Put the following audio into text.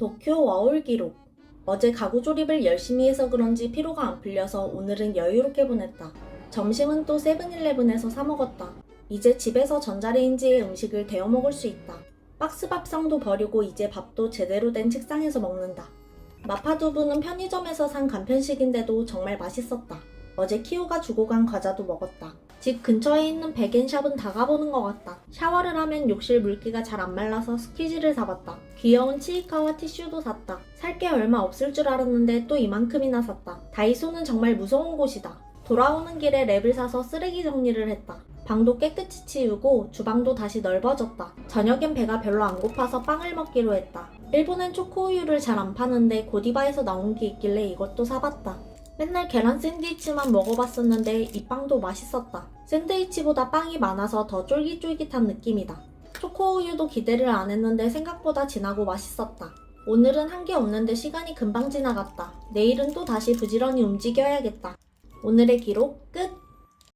도쿄 와올 기록. 어제 가구 조립을 열심히 해서 그런지 피로가 안 풀려서 오늘은 여유롭게 보냈다. 점심은 또 세븐일레븐에서 사 먹었다. 이제 집에서 전자레인지에 음식을 데워 먹을 수 있다. 박스 밥상도 버리고 이제 밥도 제대로 된 책상에서 먹는다. 마파두부는 편의점에서 산 간편식인데도 정말 맛있었다. 어제 키오가 주고 간 과자도 먹었다. 집 근처에 있는 백앤샵은 다 가보는 것 같다. 샤워를 하면 욕실 물기가 잘 안 말라서 스퀴즈를 사봤다. 귀여운 치이카와 티슈도 샀다. 살 게 얼마 없을 줄 알았는데 또 이만큼이나 샀다. 다이소는 정말 무서운 곳이다. 돌아오는 길에 랩을 사서 쓰레기 정리를 했다. 방도 깨끗이 치우고 주방도 다시 넓어졌다. 저녁엔 배가 별로 안 고파서 빵을 먹기로 했다. 일본엔 초코우유를 잘 안 파는데 고디바에서 나온 게 있길래 이것도 사봤다. 맨날 계란 샌드위치만 먹어봤었는데 이 빵도 맛있었다. 샌드위치보다 빵이 많아서 더 쫄깃쫄깃한 느낌이다. 초코우유도 기대를 안 했는데 생각보다 진하고 맛있었다. 오늘은 한 게 없는데 시간이 금방 지나갔다. 내일은 또 다시 부지런히 움직여야겠다. 오늘의 기록 끝!